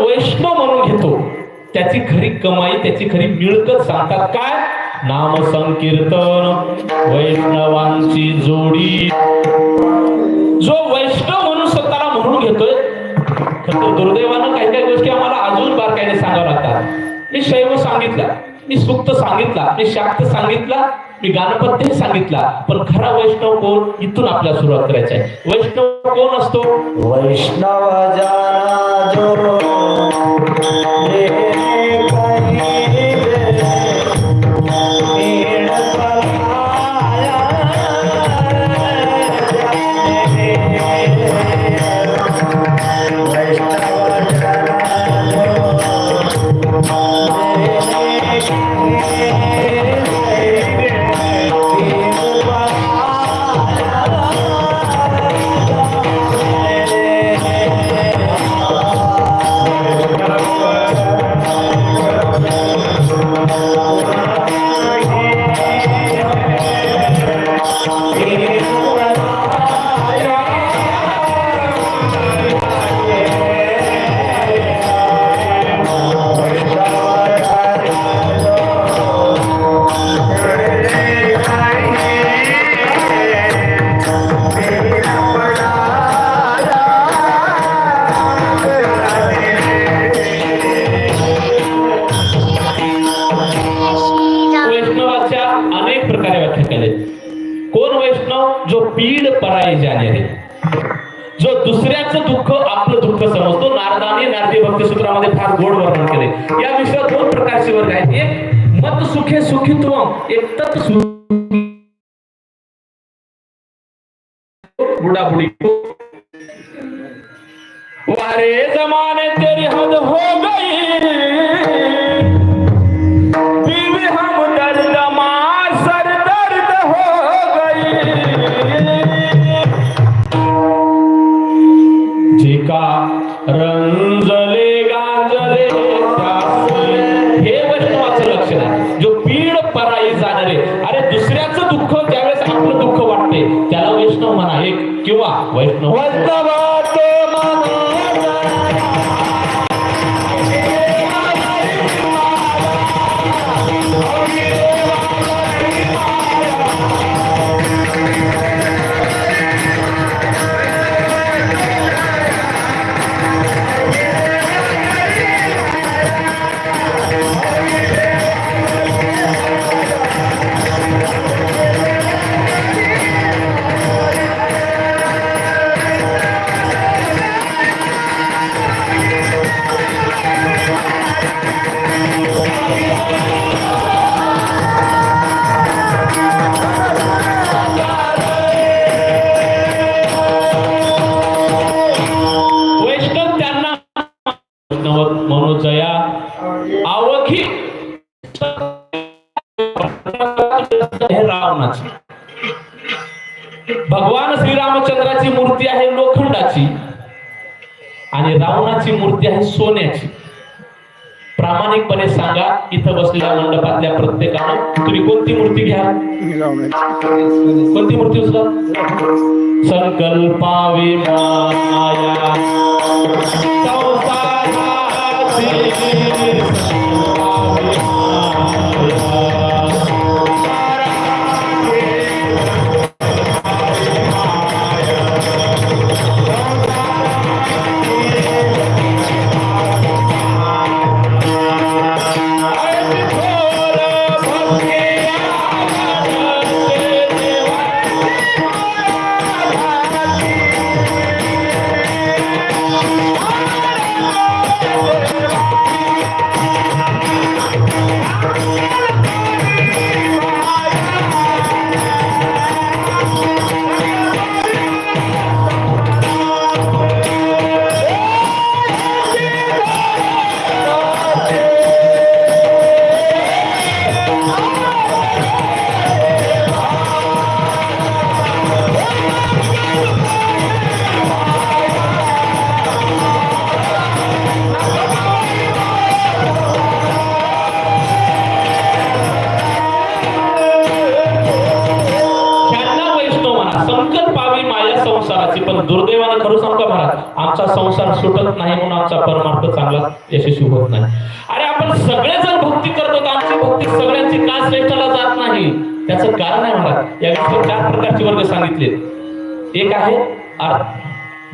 वैष्णव म्हणून घेतो. त्याची खरी कमाई त्याची खरी मिळकत सांगतात काय? नाम संकीर्तन वैष्णवांची जोडी. जो वैष्णव म्हणून स्वतःला म्हणून घेतोय खरं दुर्दैवानं काही काही गोष्टी आम्हाला अजून बारकाईने सांगाव्या लागतात. मी शैव सांगितला मी सुक्त सांगितला मी शाक्त सांगितला मी गाणपत्यही सांगितला पण खरा वैष्णव कोण? इथून आपल्याला सुरुवात करायची आहे. वैष्णव कोण असतो? वैष्णव जो पीड परायचे जाणे रे जो दुसऱ्याचं दुःख आपलं दुःख समजतो नारदाने नारदी भक्ती सूत्रामध्ये फार गोड वर्णन केले. या विषयात दोन प्रकारचे वर्ग आहेत. एक मत सुखे सुखित्व एक तत् बुडाबुडी. बुढ़ी वारे जमाने तेरी हद हो गई. तुम्ही कोणती मूर्ती घ्या? कोणती मूर्ती उचला संकल्पावी माया. या चार प्रकारचे वर्ग सांगितले. एक आहे अर्थ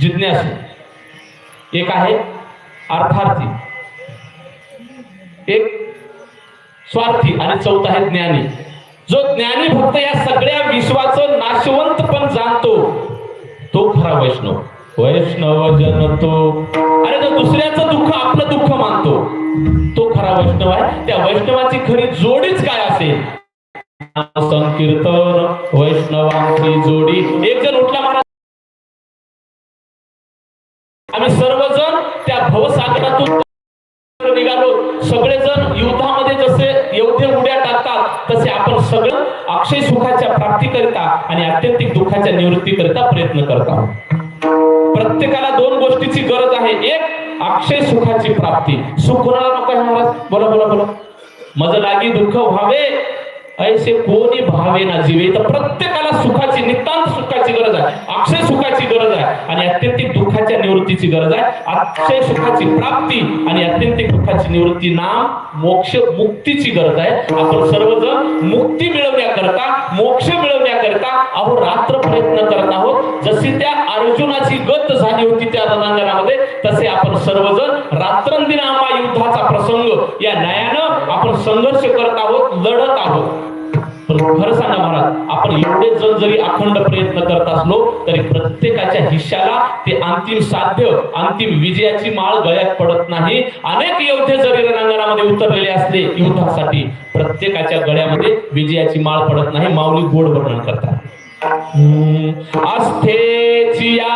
जिज्ञासू. एक आहे अर्थार्थी. एक स्वार्थी. आणि चौथा आहे ज्ञानी. जो ज्ञानी भक्त या सगळ्या विश्वाचं नाशवंत पण जाणतो तो खरा वैष्णव. वैष्णव जन तो अरे जो दुसऱ्याचं दुःख आपलं दुःख मानतो तो खरा वैष्णव आहे. त्या वैष्णवाची खरी जोडीच काय असेल? संकीर्तन वैष्णवांची जोडी. एक जण उठला महाराज. आम्ही सर्वजण त्या भवसागरातून निघालो. सगळेजण युद्धामध्ये जसे योद्धे उड्या टाकतात तसे आपण सगळं अक्षय सुखाच्या प्राप्तीकरिता आणि अत्यंतिक दुःखाच्या निवृत्तीकरिता प्रयत्न करता प्रत्येकाला दोन गोष्टीची गरज आहे. एक अक्षय सुखाची प्राप्ती. सुख कोणाला नको आहे महाराज? बोला बोला बोला. मज लागी दुःख व्हावे. ऐसे कोणी भावे ना जीवे तर प्रत्येकाला सुखाची नितांत सुखाची गरज आहे. अक्षय आहे आणि अत्यंतिक दुःखाच्या निवृत्तीची गरज आहे. अक्षय सुखाची प्राप्ती आणि अत्यंतिक दुःखाची निवृत्ती नाम मोक्ष मुक्तीची गरज आहे. आपण सर्वजण मुक्ती मिळवण्याकरता मोक्ष मिळवण्याकरता अहो रात्र प्रयत्न करत आहोत. जशी त्या अर्जुनाची गत झाली होती त्या रणांगणामध्ये तसे आपण सर्वजण रात्रंदिनामा युद्धाचा प्रसंग या न्यायानं आपण संघर्ष करत आहोत लढत आहोत. तर खरं सांगा महाराज आपण एवढे जण जरी अखंड प्रयत्न करत असलो तरी प्रत्येकाच्या हिश्याला ते अंतिम साध्य अंतिम विजयाची माळ गळ्यात पडत नाही. अनेक योद्धे जरी रणांगणामध्ये उतरलेले असले युद्धासाठी प्रत्येकाच्या गळ्यामध्ये विजयाची माळ पडत नाही. माऊली गोड वर्णन करतात. हम्म, आस्थेची या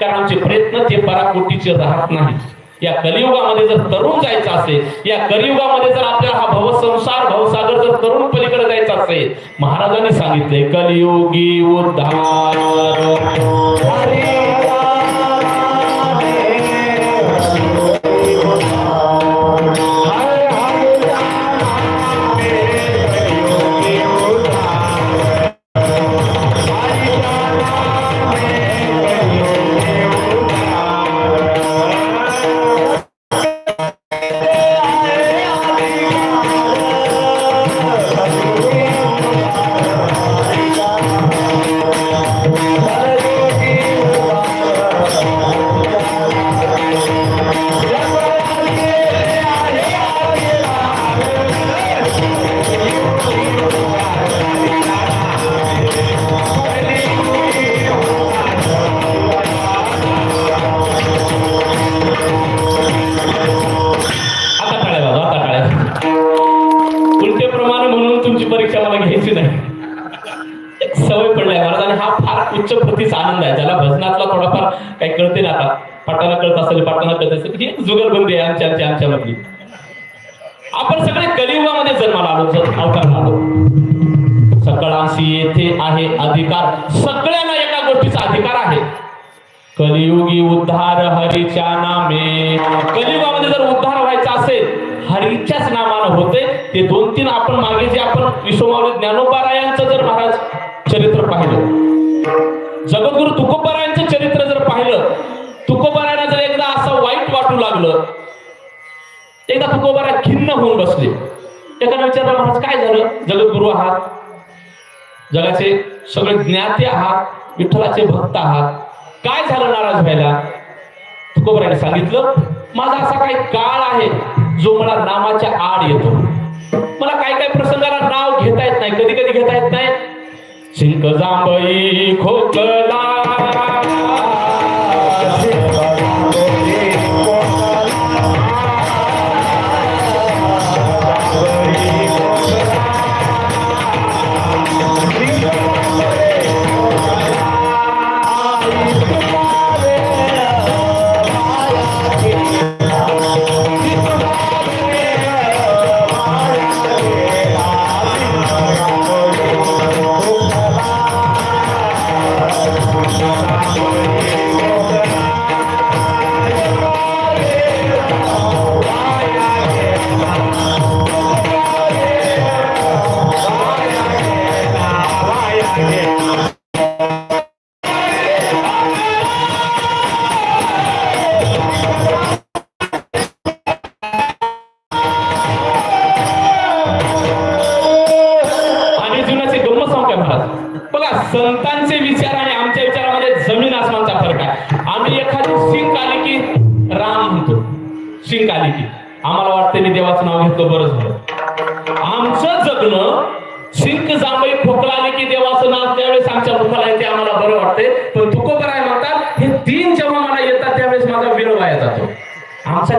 कारण आमचे प्रयत्न ते पराकोटीचे राहत नाही या कलियुगामध्ये जर तरुण जायचं असेल या कलियुगामध्ये जर आपल्याला हा भवसंसार भवसागर जर तरुण पलीकडे जायचा असेल महाराजांनी सांगितले कलियुगी उद्धार. सकळांशी येथे आहे अधिकार. सगळ्यांना एका गोष्टीचा अधिकार आहे. कलियुगी उद्धार हरीच्या नामे. कलियुगामध्ये जर उद्धार व्हायचा असेल हरीच्याच नामानं होते. ते दोन तीन आपण मागे जे आपण विश्वमावली ज्ञानोबारायांचं जर महाराज चरित्र पाहिलं जगद्गुरु तुकोबारायांचं चरित्र जर पाहिलं तुकोबारायांना जर एकदा असं वाईट वाटू लागलं एकदा तुकोबारा खिन्न होऊन बसले. एखादा विचारला महाराज काय झालं? जगद्गुरु आहात. जगाचे सगळे ज्ञाते आहात विठ्ठलाचे भक्त आहात. काय झालं नाराज व्हायला? तुकोबराने सांगितलं माझा असा काही काळ आहे जो मला नामाच्या आड येतो. मला काही काही प्रसंगाला नाव घेता येत नाही कधी कधी घेता येत नाही. शिंक जांबई खोकला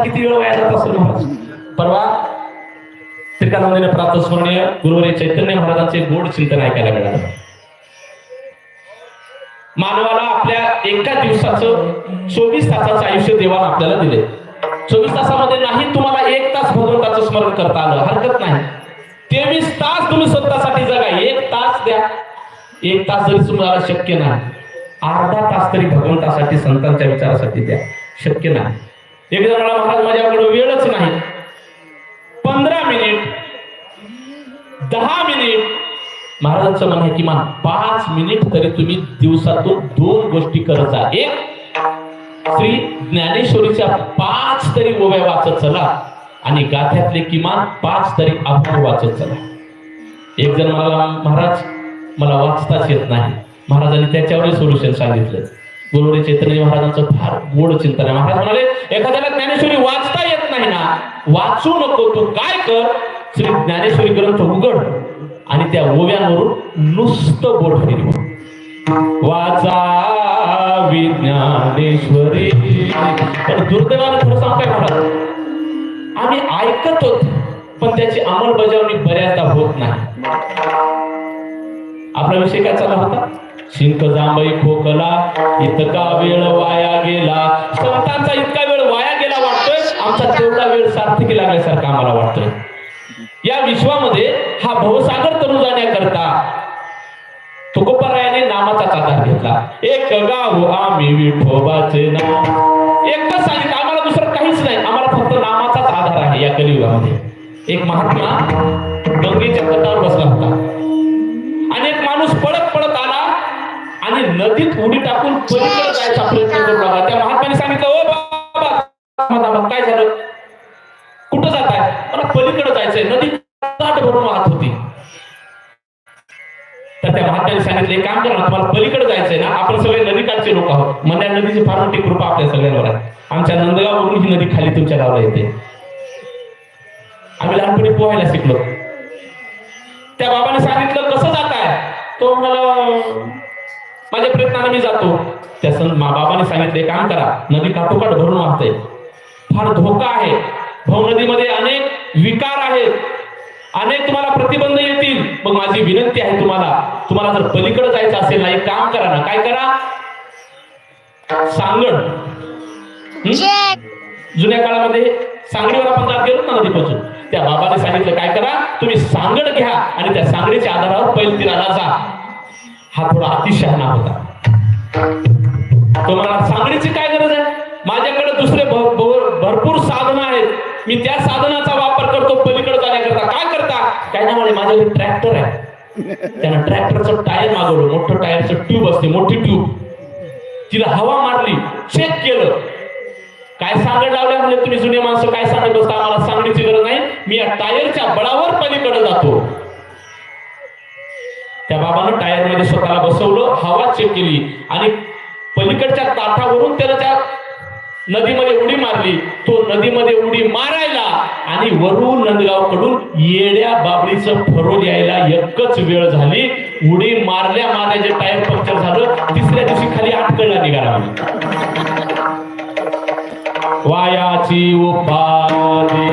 किती वेळ वाया जात असेल परवा त्रिकानंदीने प्राप्त स्मरणीय गुरुवारी चैतन्य महाराजांचे गोड चिंतन ऐकायला मिळालं. मानवाला आपल्या एका दिवसाचं चोवीस तासाचं आयुष्य देवाला आपल्याला दिले. चोवीस तासामध्ये नाही तुम्हाला एक तास भगवंताचं स्मरण करता आलं. हरकत नाही. तेवीस तास तुम्ही स्वतःसाठी जगा. एक तास द्या. एक तास जरी तुम्हाला शक्य नाही. अर्धा तास तरी भगवंतासाठी संतांच्या विचारासाठी द्या. शक्य नाही. एक मला महाराज माझ्याकडे वेळच नाही. पंधरा मिनिट दहा मिनिट. महाराजांचं म्हणणं आहे किमान पाच मिनिट तरी तुम्ही दिवसातून दोन गोष्टी करत जा. एक श्री ज्ञानेश्वरीच्या पाच तरी ओव्या वाचत चला आणि गाथ्यातले किमान पाच तरी आभार वाचत चला. एक जण मला महाराज मला वाचताच येत नाही. महाराजांनी त्याच्यावर सोल्युशन सांगितलं. गुरुवारी चैतन्य महाराजांचं फार गोड चिंतन आहे. महाराज म्हणाले एखाद्याला ज्ञानेश्वरी वाचता येत नाही ना वाचू नको तू. काय कर? श्री ज्ञानेश्वरी ग्रंथ उघड आणि त्या ओव्यांवरून नुसतं बोट फिरव वाचा विज्ञानेश्वरी पण दुर्दैवानं खरं सांगताय महाराज? आम्ही ऐकतो पण त्याची अंमलबजावणी बऱ्याचदा होत नाही. आपला विषय काय चालला होता? शिंक जांभई खोकला इतका वेळ वाया गेला. संतांचा इतका वेळ वाया गेला वाटतोय आमचा तेवढा वेळ सार्थकी लागल्यासारखा आम्हाला वाटतोय. या विश्वामध्ये हा भवसागर तरुण जाण्याकरता तुकोपरायाने नामाचा आधार घेतला. एक गाव आम्ही विठोबाचे नाव. एकच सांगितलं आम्हाला दुसरं काहीच नाही. आम्हाला फक्त नामाचाच आधार आहे या कलियुगामध्ये. एक महात्मा गंगेच्या तटावर बसला होता. आणि नदीत उडी टाकून पलीकडे जायचा प्रयत्न करू लागला त्या महात्म्याने सांगितलं ओ बाबा काय झालं? कुठं जात आहे मला पलीकडे जायचंय. नदी दाट भरून वाहत होती. तर त्या महात्म्याने सांगितलं काम करा तुम्हाला पलीकडे जायचंय ना आपण सगळे नदीकाठचे लोक आहोत. मग त्या नदीची फार मोठी कृपा आपल्या सगळ्यांवर आहे. आमच्या नंदगाववरून ही नदी खाली तुमच्या गावाला येते. आम्ही लहानपणी पोहायला शिकलो. त्या बाबाने सांगितलं कसं जात आहे तो म्हणाला माझ्या प्रयत्नाने मी जातो. त्या सं मा- बाबाने सांगितलं काम करा नदी काठोकाठ भरून वाहते. फार धोका आहे. भाऊ नदीमध्ये अनेक विकार आहेत. अनेक तुम्हाला प्रतिबंध येतील. मग माझी विनंती आहे तुम्हाला तुम्हाला जर पलीकडे जायचं असेल ना एक काम करा ना. काय करा? सांगड? जुन्या काळामध्ये सांगडीवर आपण जात गेलो ना नदीपासून. त्या बाबाने सांगितलं काय करा? तुम्ही सांगड घ्या आणि त्या सांगडीच्या आधारावर पैल तीराला जा. हा थोडा अतिशहाणा होता. तो मला सांगडीची काय गरज आहे? माझ्याकडे दुसरे भरपूर साधन आहेत. मी त्या साधनाचा वापर करतो पलीकडे जाण्याकरता. काय करता? काय ना म्हणे माझ्याकडे ट्रॅक्टर आहे. त्यानं ट्रॅक्टरचं टायर मागवलं. मोठं टायरचं ट्यूब असते मोठी ट्यूब तिला हवा मारली चेक केलं. काय सांगत लावल्या म्हणजे तुम्ही जुने माणसं? काय सांगत बसता आम्हाला सांगण्याची गरज नाही. मी या टायरच्या बळावर पलीकडे जातो. त्या बाबानं टायरमध्ये स्वतःला बसवलं हवा चेक केली आणि पलीकडच्या ताठावरून त्याला त्या नदीमध्ये उडी मारली. तो नदीमध्ये उडी मारायला आणि वरून नंदगावकडून येड्या बाबडीचं फरोल यायला एकच वेळ झाली. उडी मारल्या मारल्याचे टायर पंक्चर झालं तिसऱ्या दिवशी खाली आटकळला निघाला. वायाची उपाधी.